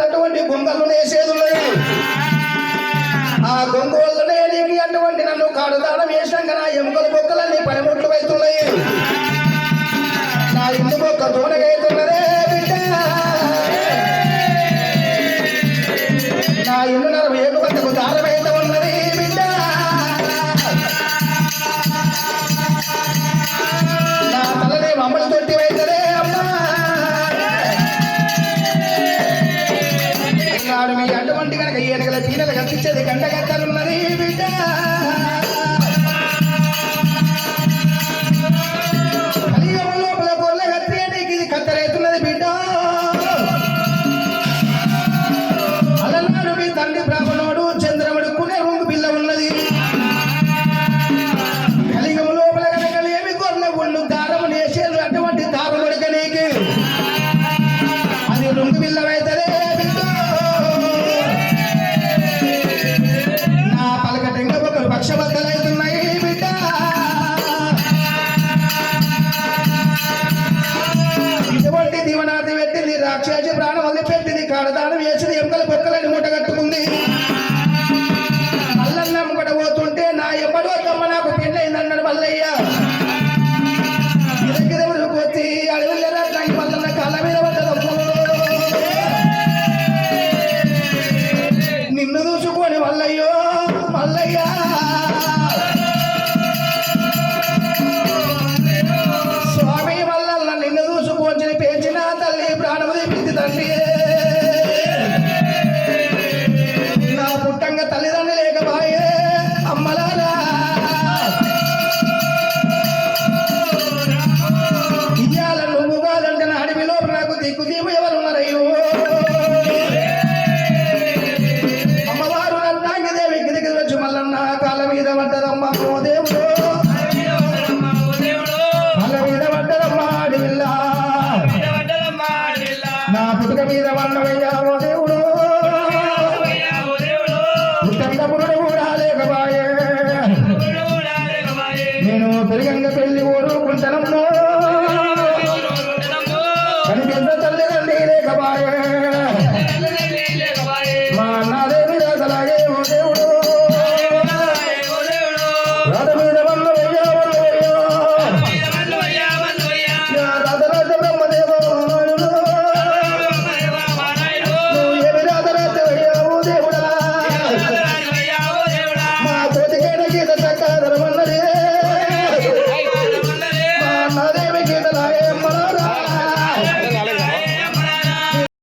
అటువంటి ఆ అటువంటి నన్ను కాడుదానం వేసినాక నా ఎముకలు బొక్కలన్నీ పనిముట్లు అవుతున్నాయి ఇల్లు బొక్క బిడ్డ. నా ఇల్లు నరం ఏడు వద్దకు దారమైతే ఉన్నది బిడ్డ. నా తలనే మమ్మల్ని తొట్టి వైతదే అమ్మా. నాడు మీ అటువంటి కనుక ఏనుగల పీనలు కత్తించేది గంట కత్తలున్నది బిడ్డ. cantaré దీవనార్థి పెట్టింది రాక్షసి ప్రాణం వదిలి పెట్టింది కాడదానం వేసింది. ఎముకల బొక్కలని మూట కట్టుకుంది మల్లన్న కూడా పోతుంటే నా ఎమ్మడో తమ్మ నాకు పెళ్ళైందన్నాడు మల్లయ్య. ఇదెక్కడెవరికి వచ్చి అడవిలో నాకు మల్లన్న కళ్ళ మీద పడ్డదమ్మో నిన్ను చూసుకొని మల్లయ్యో మల్లయ్య. లోపల నాకు దిక్కు దీపు ఎవరున్నారయ్యో? అమ్మవారు అన్నాంగదేవి గిరికి వచ్చి మల్లన్న కాళ్ళ మీద పడ్డదమ్మా ఓ దేవుడు. కాళ్ళ మీద పడ్డదమ్మా ఆడిల్ల నా పుట్టుక మీద వన్నవయ్యా ఓ దేవుడు. పుట్టంతపురుడు కూడా లేకపాయే. నేను పెరిగంగా పెళ్ళి ఊరు కుంటలంలో